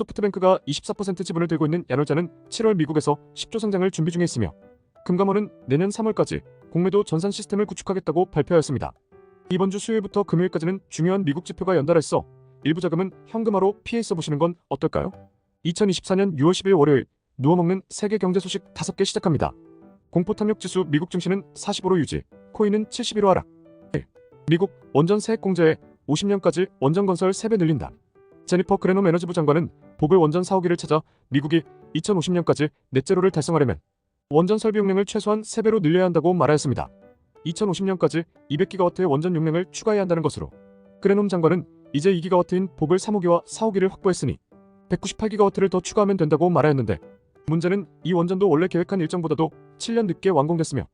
소프트뱅크가 24% 지분을 들고 있는 야놀자는 7월 미국에서 10조 상장을 준비 중에 있으며 금감원은 내년 3월까지 공매도 전산 시스템을 구축하겠다고 발표하였습니다. 이번 주 수요일부터 금요일까지는 중요한 미국 지표가 연달아 있어 일부 자금은 현금화로 피해 써보시는 건 어떨까요? 2024년 6월 10일 월요일 누워먹는 세계 경제 소식 5개 시작합니다. 공포 탐욕 지수 미국 증시는 45로 유지, 코인은 71로 하락. 1. 미국 원전 세액 공제에 50년까지 원전 건설 3배 늘린다. 제니퍼 그레놈 에너지부 장관은 보글 원전 사오기를 찾아 미국이 2050년까지 넷제로를 달성하려면 원전 설비 용량을 최소한 3배로 늘려야 한다고 말하였습니다. 2050년까지 200기가와트의 원전 용량을 추가해야 한다는 것으로 그레놈 장관은 이제 2기가와트인 보글 3호기와 4호기를 확보했으니 198기가와트를 더 추가하면 된다고 말하였는데 문제는 이 원전도 원래 계획한 일정보다도 7년 늦게 완공됐으며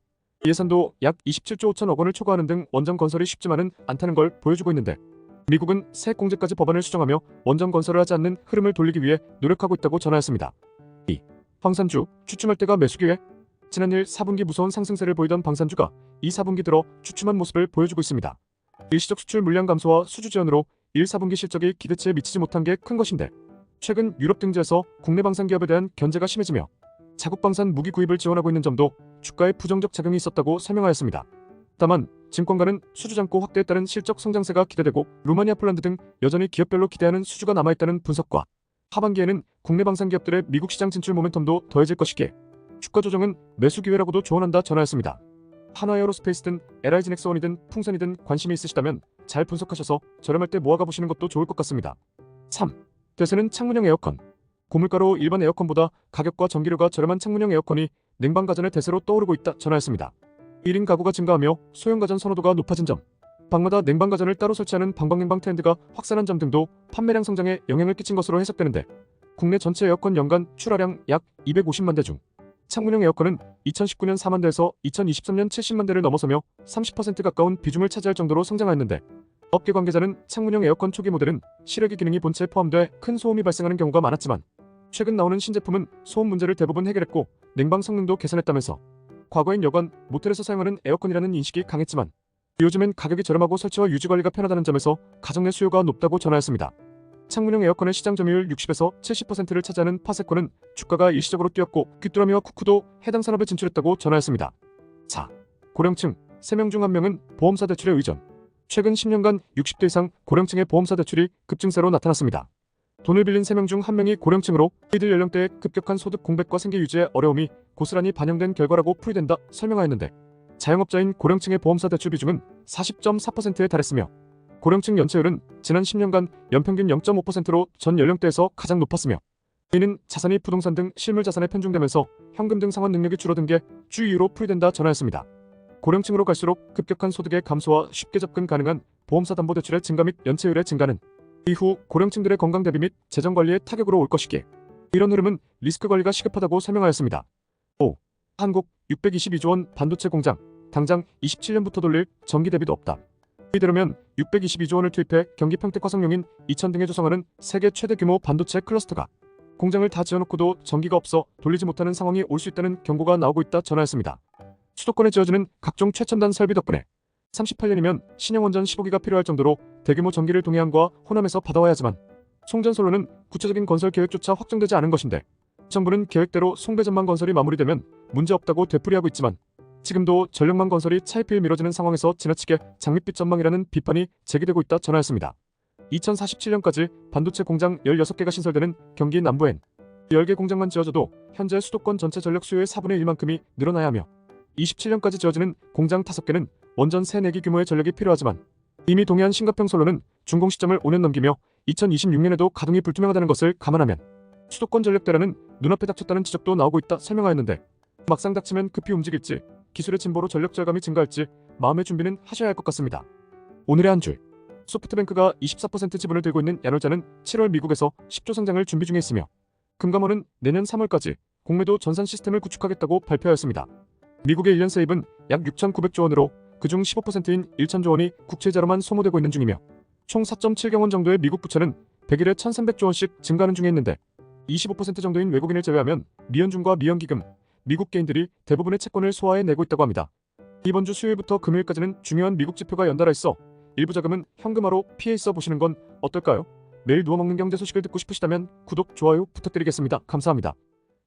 예산도 약 27조 5천억 원을 초과하는 등 원전 건설이 쉽지만은 않다는 걸 보여주고 있는데 미국은 세액 공제까지 법안을 수정하며 원전 건설을 하지 않는 흐름을 돌리기 위해 노력하고 있다고 전하였습니다. 2. 방산주 추춤할 때가 매수 기회 지난일 4분기 무서운 상승세를 보이던 방산주가 이 4분기 들어 추춤한 모습을 보여주고 있습니다. 일시적 수출 물량 감소와 수주 지연으로 1, 4분기 실적이 기대치에 미치지 못한 게 큰 것인데 최근 유럽 등지에서 국내 방산 기업에 대한 견제가 심해지며 자국 방산 무기 구입을 지원하고 있는 점도 주가에 부정적 작용이 있었다고 설명하였습니다. 다만 증권가는 수주 잔고 확대에 따른 실적 성장세가 기대되고 루마니아 폴란드 등 여전히 기업별로 기대하는 수주가 남아있다는 분석과 하반기에는 국내 방산 기업들의 미국 시장 진출 모멘텀도 더해질 것이기에 주가 조정은 매수 기회라고도 조언한다 전하였습니다. 하나에어로스페이스든 LIG넥스원이든 풍선이든 관심이 있으시다면 잘 분석하셔서 저렴할 때 모아가 보시는 것도 좋을 것 같습니다. 3. 대세는 창문형 에어컨. 고물가로 일반 에어컨보다 가격과 전기료가 저렴한 창문형 에어컨이 냉방 가전의 대세로 떠오르고 있다 전하였습니다. 1인 가구가 증가하며 소형 가전 선호도가 높아진 점, 방마다 냉방 가전을 따로 설치하는 방방냉방 트렌드가 확산한 점 등도 판매량 성장에 영향을 끼친 것으로 해석되는데 국내 전체 에어컨 연간 출하량 약 250만 대 중 창문형 에어컨은 2019년 4만 대에서 2023년 70만 대를 넘어서며 30% 가까운 비중을 차지할 정도로 성장하였는데 업계 관계자는 창문형 에어컨 초기 모델은 실외기 기능이 본체에 포함돼 큰 소음이 발생하는 경우가 많았지만 최근 나오는 신제품은 소음 문제를 대부분 해결했고 냉방 성능도 개선했다면서 과거엔 여관, 모텔에서 사용하는 에어컨이라는 인식이 강했지만 요즘엔 가격이 저렴하고 설치와 유지 관리가 편하다는 점에서 가정 내 수요가 높다고 전하였습니다. 창문형 에어컨의 시장 점유율 60에서 70%를 차지하는 파세코는 주가가 일시적으로 뛰었고 귀뚜라미와 쿠쿠도 해당 산업에 진출했다고 전하였습니다. 4. 고령층 3명 중 1명은 보험사 대출에 의존 최근 10년간 60대 이상 고령층의 보험사 대출이 급증세로 나타났습니다. 돈을 빌린 3명 중 1명이 고령층으로 이들 연령대의 급격한 소득 공백과 생계 유지의 어려움이 고스란히 반영된 결과라고 풀이된다 설명하였는데 자영업자인 고령층의 보험사 대출 비중은 40.4%에 달했으며 고령층 연체율은 지난 10년간 연평균 0.5%로 전 연령대에서 가장 높았으며 이는 자산이 부동산 등 실물 자산에 편중되면서 현금 등 상환 능력이 줄어든 게 주 이유로 풀이된다 전하였습니다. 고령층으로 갈수록 급격한 소득의 감소와 쉽게 접근 가능한 보험사 담보 대출의 증가 및 연체율의 증가는 이후 고령층들의 건강 대비 및 재정 관리에 타격으로 올 것이기에 이런 흐름은 리스크 관리가 시급하다고 설명하였습니다. 5. 한국 622조 원 반도체 공장 당장 27년부터 돌릴 전기 대비도 없다. 이대로면 622조 원을 투입해 경기 평택 화성용인 이천 등에 조성하는 세계 최대 규모 반도체 클러스터가 공장을 다 지어놓고도 전기가 없어 돌리지 못하는 상황이 올 수 있다는 경고가 나오고 있다 전하였습니다. 수도권에 지어지는 각종 최첨단 설비 덕분에 38년이면 신형 원전 15기가 필요할 정도로 대규모 전기를 동해안과 호남에서 받아와야 하지만 송전솔로는 구체적인 건설 계획조차 확정되지 않은 것인데 정부는 계획대로 송배전망 건설이 마무리되면 문제없다고 되풀이하고 있지만 지금도 전력망 건설이 차일피일 미뤄지는 상황에서 지나치게 장밋빛 전망이라는 비판이 제기되고 있다 전하였습니다. 2047년까지 반도체 공장 16개가 신설되는 경기 남부엔 10개 공장만 지어져도 현재 수도권 전체 전력 수요의 4분의 1만큼이 늘어나야 하며 27년까지 지어지는 공장 5개는 원전 3, 4기 규모의 전력이 필요하지만 이미 동해안 신가평 솔로는 준공 시점을 5년 넘기며 2026년에도 가동이 불투명하다는 것을 감안하면 수도권 전력 대란은 눈앞에 닥쳤다는 지적도 나오고 있다 설명하였는데 막상 닥치면 급히 움직일지 기술의 진보로 전력 절감이 증가할지 마음의 준비는 하셔야 할 것 같습니다. 오늘의 한 줄. 소프트뱅크가 24% 지분을 들고 있는 야놀자는 7월 미국에서 10조 상장을 준비 중에 있으며 금감원은 내년 3월까지 공매도 전산 시스템을 구축하겠다고 발표하였습니다. 미국의 1년 세입은 약 6,900조 원으로 그중 15%인 1,000조 원이 국채자로만 소모되고 있는 중이며 총 4.7경 원 정도의 미국 부채는 100일에 1,300조 원씩 증가하는 중에 있는데 25% 정도인 외국인을 제외하면 미연준과 미연기금, 미국 개인들이 대부분의 채권을 소화해 내고 있다고 합니다. 이번 주 수요일부터 금요일까지는 중요한 미국 지표가 연달아 있어 일부 자금은 현금화로 피해 있어 보시는 건 어떨까요? 매일 누워 먹는 경제 소식을 듣고 싶으시다면 구독, 좋아요 부탁드리겠습니다. 감사합니다.